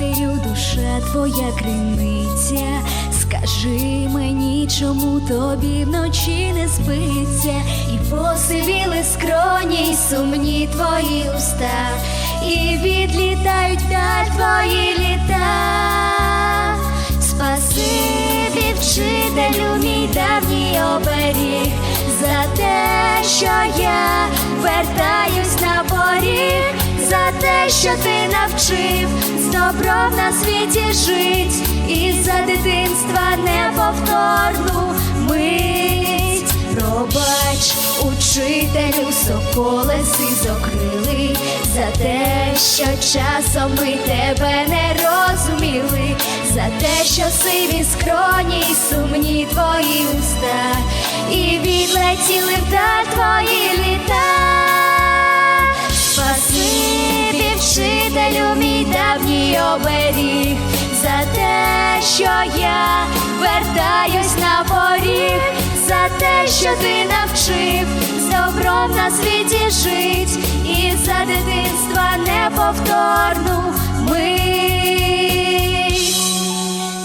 я твоя криниця. Скажи мені, чому тобі вночі не спиться, і посивіли скроні, й сумні твої уста, і відлітають вдаль твої літа. Спасибі, вчителю, мій давній оберіг, за те, що я що ти навчив з добром на світі жить, і за дитинства неповторну мить. Пробач, учителю, соколе сизокрили, за те, що часом ми тебе не розуміли, за те, що сиві скроні, сумні твої уста, і відлетіли вдаль твої оберіг, за те, що я вертаюсь на поріг, за те, що ти навчив з добром на світі жить, і за дитинства неповторну мить.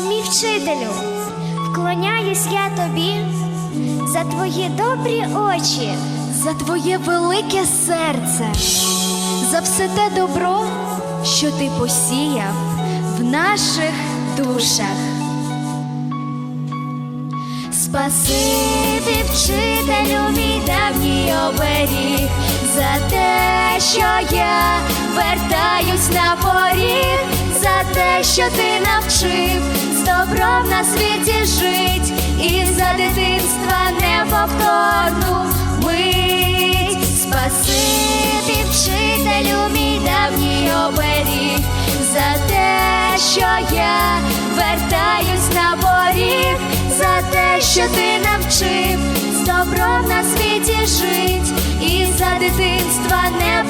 Мій вчителю, вклоняюсь я тобі за твої добрі очі. за твоє велике серце, за все те добро, що ти посіяв в наших душах. Спасибі, вчителю, мій давній оберіг, за те, що я вертаюсь на поріг, за те, що ти навчив з добром на світі жить, і за дитинства неповторну що я вертаюсь на поріг, за те, що ти навчив. З добром на світі жить, і за дитинства не